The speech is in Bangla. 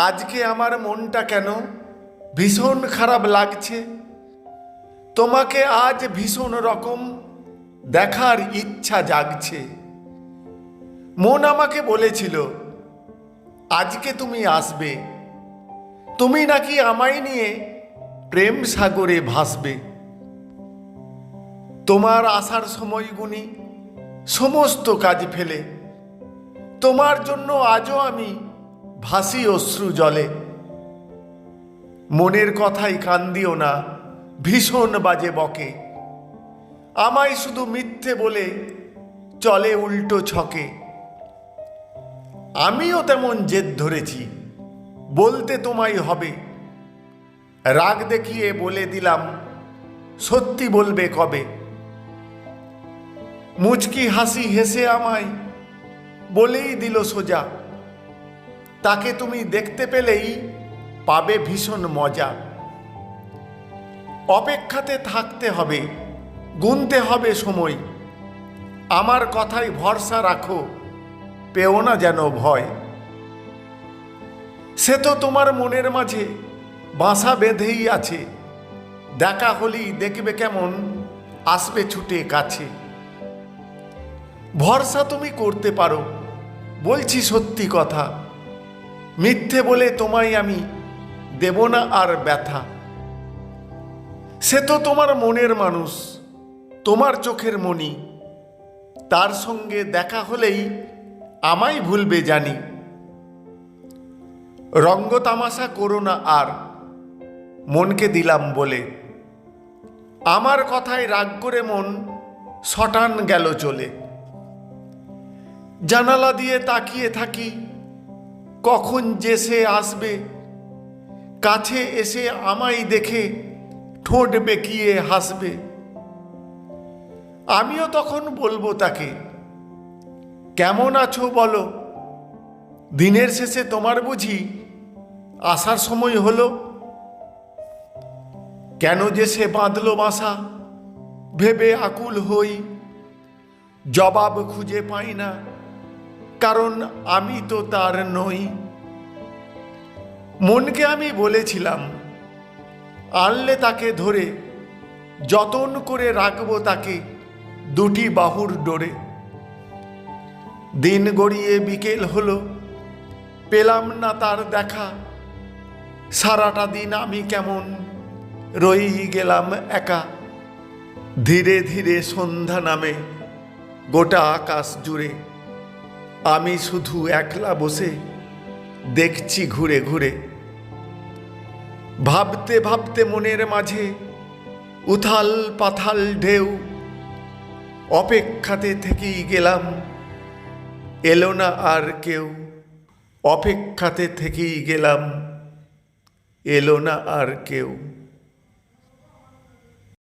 আজকে আমার মনটা কেন ভীষণ খারাপ লাগছে? তোমাকে আজ ভীষণ রকম দেখার ইচ্ছা জাগছে। মন আমাকে বলেছিল, আজকে তুমি আসবে। তুমি নাকি আমায় নিয়ে প্রেম সাগরে ভাসবে। তোমার আসার সময়গুনি সমস্ত কাজ ফেলে। তোমার জন্য আজও আমি ভাসি অশ্রু জলে। মনের কথাই কান্দিও না, ভীষণ বাজে বকে। আমায় শুধু মিথ্যে বলে চলে উল্টো ছকে। আমিও তেমন জেদ ধরেছি, বলতে তোমায় হবে। রাগ দেখিয়ে বলে দিলাম, সত্যি বলবে কবে। মুচকি হাসি হেসে আমায় বলেই দিল সোজা। তাকে তুমি দেখতে পেলেই পাবে ভীষণ মজা। অপেক্ষাতে থাকতে হবে, গুনতে হবে সময়। আমার কথায় ভরসা রাখো, পেও না যেন ভয়। সে তো তোমার মনের মাঝে বাসা বেঁধেই আছে। দেখা হলেই দেখবে কেমন, আসবে ছুটে কাছে। ভরসা তুমি করতে পারো, বলছি সত্যি কথা। মিথ্যে বলে তোমায় আমি দেব না আর ব্যথা। সে তো তোমার মনের মানুষ, তোমার চোখের মণি। তার সঙ্গে দেখা হলেই আমায় ভুলবে জানি। রঙ্গ তামাশা করো না আর, মনকে দিলাম বলে। আমার কথায় রাগ করে মন শটান গেল চলে। জানালা দিয়ে তাকিয়ে থাকি কখন যে সে আসবে, কাছে এসে আমায় দেখে ঠোঁট বেঁকিয়ে হাসবে। আমিও তখন বলব তাকে, কেমন আছো বলো? দিনের শেষে তোমার বুঝি আসার সময় হলো। কেন যে সে বাঁধলো বাসা, ভেবে আকুল হই, জবাব খুঁজে পাই না। কারণ আমি তো তার নই। মনকে আমি বলেছিলাম, আনলে তাকে ধরে, যতন করে রাখব তাকে দুটি বাহুর ডোরে। দিন গড়িয়ে বিকেল হলো, পেলাম না তার দেখা, সারাটা দিন আমি কেমন রই গেলাম একা। ধীরে ধীরে সন্ধ্যা নামে গোটা আকাশ জুড়ে। আমি শুধু একলা বসে দেখছি ঘুরে ঘুরে। ভাবতে ভাবতে মনের মাঝে উথাল পাথাল ঢেউ। অপেক্ষাতে থেকেই গেলাম, এলো না আর কেউ। অপেক্ষাতে থেকেই গেলাম, এলো না আর কেউ।